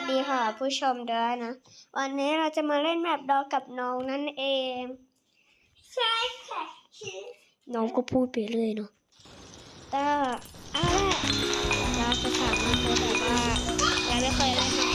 วัสดีค่ะ ผู้ชมด้วยนะ วันนี้เราจะมาเล่นแบบดอกับน้องนั่นเอง ใช่ค่ะชื่อน้องก็พูดไปเรื่อยเนาะแต่เอาล่ะเราจะถามมันคือแบบว่ายังไม่เคยเล่น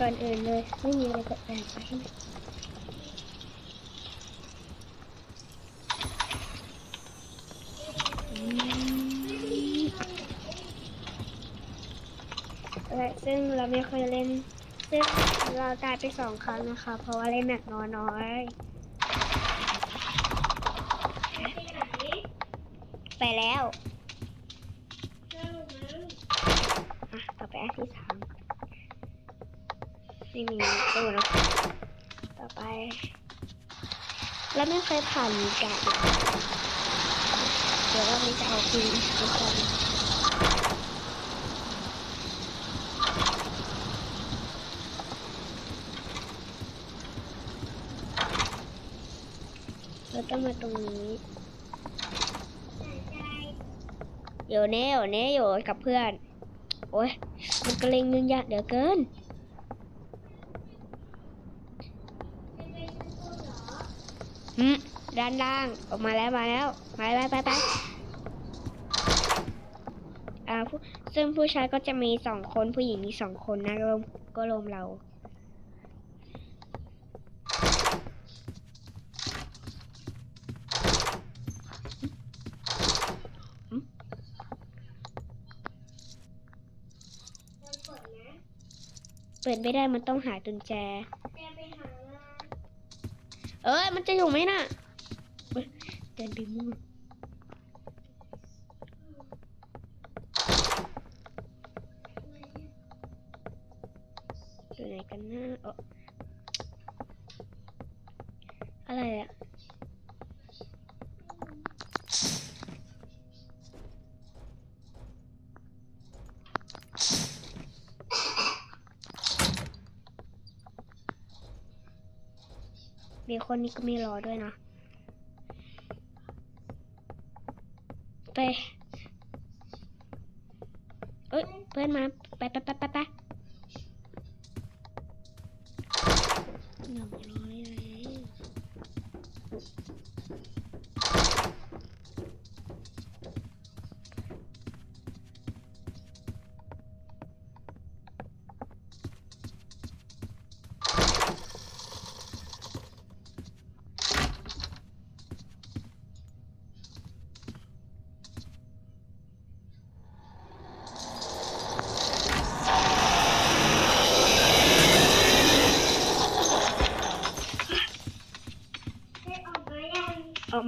ก่อนอื่นเลย ไม่มีอะไรกดดันไปและซึ่งเราไม่เคยเล่น ซึ่งเราตายไปสองครั้งนะคะ เพราะว่าเล่นแบบน้อยน้อยไปแล้วเจ้ามันอะ ต่อไปอันที่สาม ไม่มีตู้เนอะต่อไป แล้วไม่เคยผ่านมีการเดี๋ยวเราไม่จะเอาคืนทุกคนเราต้องมาตรงนี้ใจเดี๋ยวเน่เดี๋ยวเน่อยู่กับเพื่อน โอ้ยมันกระเลงนึงยากเดี๋ยวเกิน ด้านล่างออกมาแล้วมาแล้วไปไปไปไปอ่าซึ่งผู้ชายก็จะมีสองคนผู้หญิงมีสองคนนะรวมก็รวมเราเปิดนะเปิดไม่ได้มันต้องหากุญแจ จะไปหางาน เอ้ยมันจะอยู่ไหมน่ะเดินไปมุ่งอยู่ไหนกันนะเอออะไรอะ มีคนนี้ก็มีรอด้วยนะ ไป เอ้ย เพื่อนมา ไปไปไปไปไป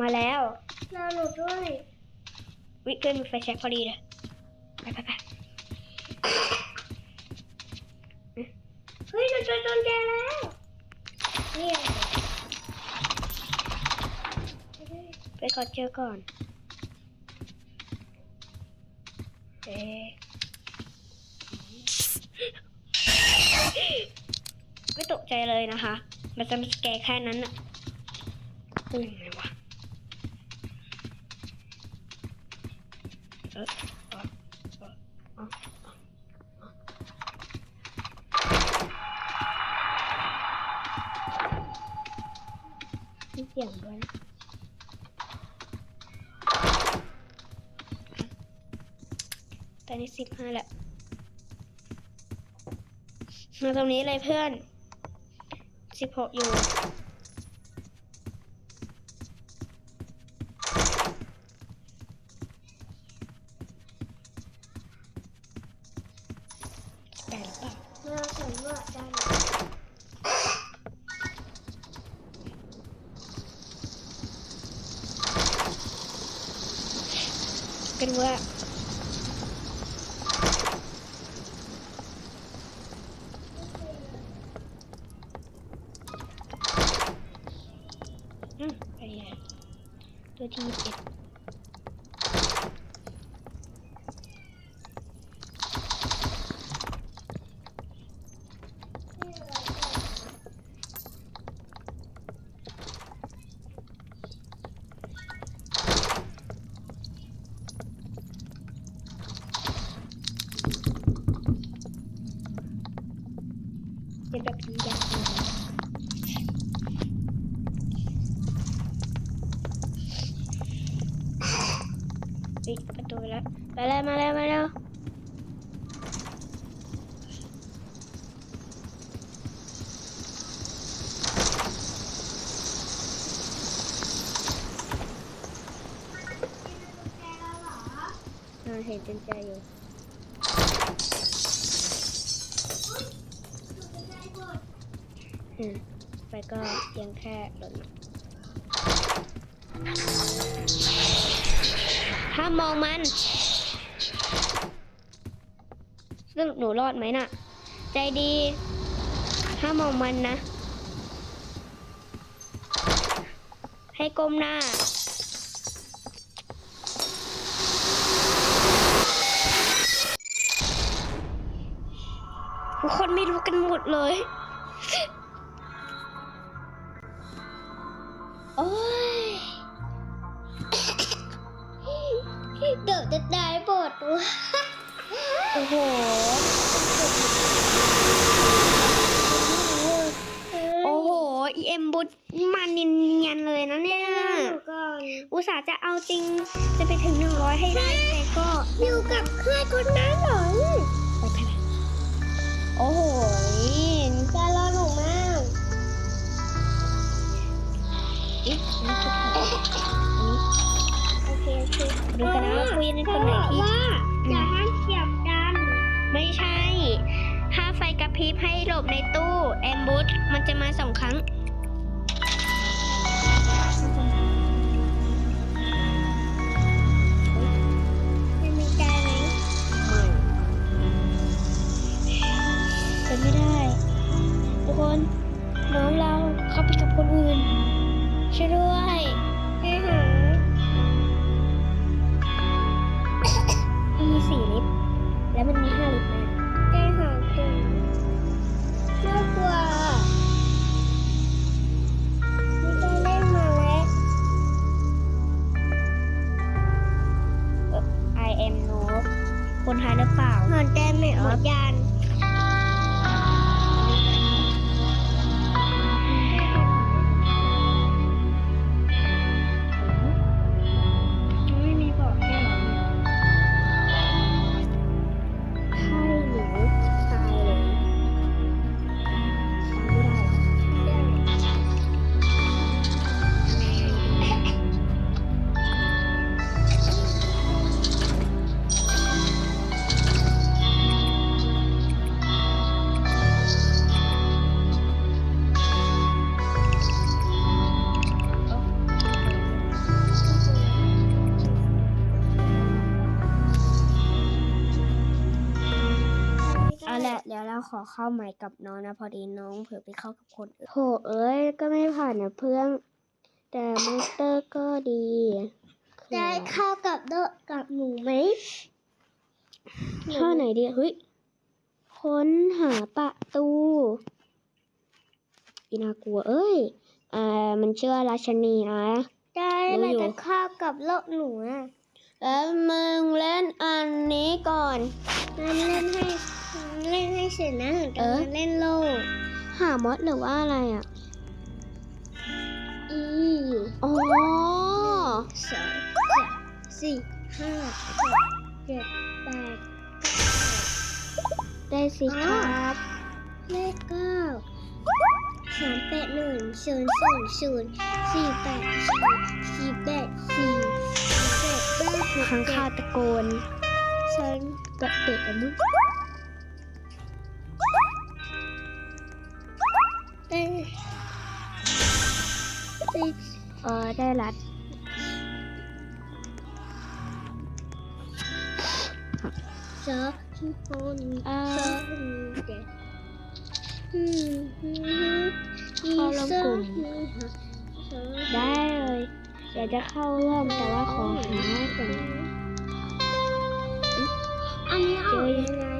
มาแล้วเราหลุดด้วยวิเกินมีไฟแช็กพอดีเลยไปไปไปเฮ้ยเราเจอจนแกแล้วนี่ไงไปขอเจอก่อนเอ๊ะไม่ตกใจเลยนะคะ มันจะมีสแกร์แค่นั้นอะเป็นยังไงวะเออเออเออเออเออ มีเสียงด้วยตอนนี้สิบห้าแล้วมาตรงนี้เลยเพื่อนสิบหกอยู่ กันว่าอืมไปเลยตัวที่เอ็ด แล้วไปเลยมาเร็วมาเร็วอ่า เห็นกุญแจอยู่ไปก็เพียงแค่หล่นถ้ามองมันซึ่งหนูรอดไหมน่ะ ใจดีถ้ามองมันนะ ให้ก้มหน้า ทุ กคนไม่รู้กันหมดเลยโอ้ยเดี๋ยวจะได้บทว่ะโอ้โหโอ้โหอีเอ็มบุตมานินเนียนเลยนะเนี่ยก่อนอุตส่าห์จะเอาจริงจะไปถึงหนึ่งร้อยให้ได้แต่ก็อยู่กับเพื่อนคนนั้นเหรอไปไปไป โอ้โหจะรอหนูมากอีกนี่คืออันนี้โอเคโอเคดูกันนะว่าคุยในคนไหนที่ว่าอย่าห้ามเสียบดังไม่ใช่ ถ้าไฟกระพริบให้หลบในตู้ แอมบูธมันจะมาสองครั้ง ไม่ได้ ทุกคนน้องเราเข้าไปกับคนอื่น ช่วยด้วยไอ้หามันมีสี่ลิฟต์แล้วมันมีห้าลิฟต์นะไอ้หาเก่งน่ากลัวไม่ได้เล่นมาแล้ว I am no คนไทยหรือเปล่า เหมือนแต้ไม่ออกยาน ขอเข้าใหม่กับน้องนะพอดีน้องเผื่อไปเข้ากับคนอื่นโหเอ้ยก็ไม่ผ่านนะเพื่อนแต่มอนสเตอร์ก็ดีได้เข้ากับโดะกับหนูไหมข้อไหนดีเฮ้ยค้นหาประตูอีนากลัวเอ้ยอ่ามันชื่อว่าราชนีนะได้รู้มันอยู่จะเข้ากับโลกหนูอะแล้วมึงเล่นอันนี้ก่อนงั้นเล่นให้ เล่นให้เสร็จนะถึงจะเออมาเล่นโลกหามดหรือว่าอะไรอะ อีอ๋อสองสามสี่ห้าหกเจ็ดแปดได้สิครับเลขเก้าสามแปดหนึ่งศูนย์ศูนย์ศูนย์สี่แปดสี่สี่แปดสี่แปดเก้าหกข้างเจ็ข้าวดตะโกนฉันกระเตะกั ได้เออได้รัดสองคนอ่าสองเจ็ดอืมอืมเข้าร่วมกลุ่มสองได้เลยเดี๋ยวจะเข้าร่วมแต่ว่าขอหาก่อนอันนี้ออกยังไง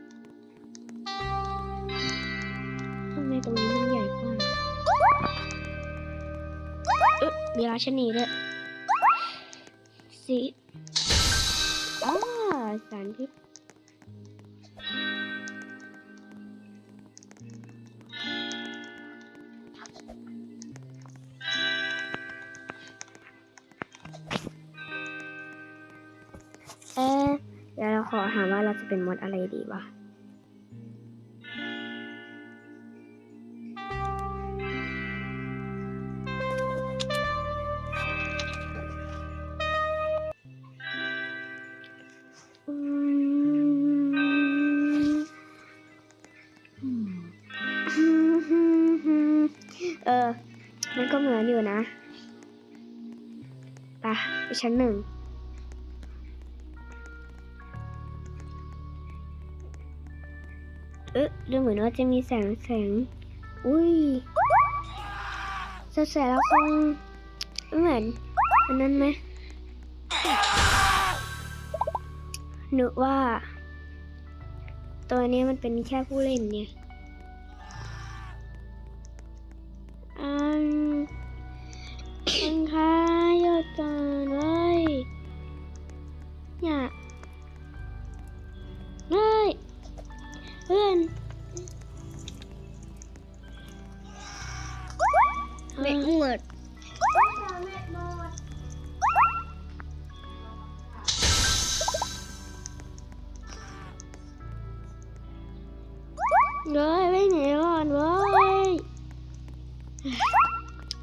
มีราชนีด้วยสิอ้าสารพิษเอ๊ะเดี๋ยวเราขอหาว่าเราจะเป็นมดอะไรดีวะ เออ มันก็เหมือนอยู่นะไปไปชั้นหนึ่งเอ๊ะดูเหมือนว่าจะมีแสงแสง อุ้ยแสแสงแล้วคงเหมือนอันนั้นไหมนึกว่า ตัวนี้มันเป็นแค่ผู้เล่นเนี่ย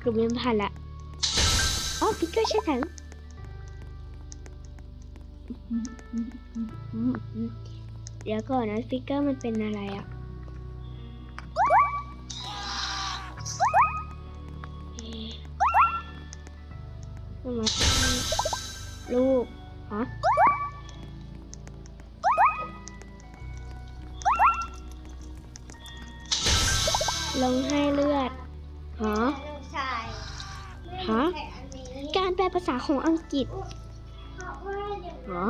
กลุ่มยังผ่านละอ๋อพิกเกอร์ใช่ถังเดี๋ยวก่อนนะฟิกเกอร์มันเป็นอะไรอะเกฤษเหรอ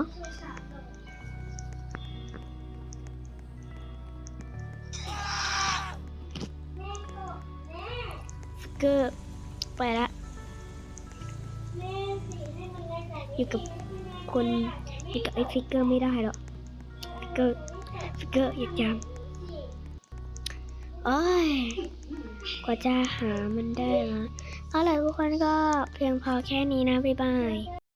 เกอร์ไปละอยู่กับคนอยู่กับไอ้ฟิกเกอร์ไม่ได้หรอกฟิกเกอร์ฟิกเกอร์อยากจำโอ้ยกว่าจะหามันได้มา เอาล่ะทุกคนก็เพียงพอแค่นี้นะ บ๊ายบาย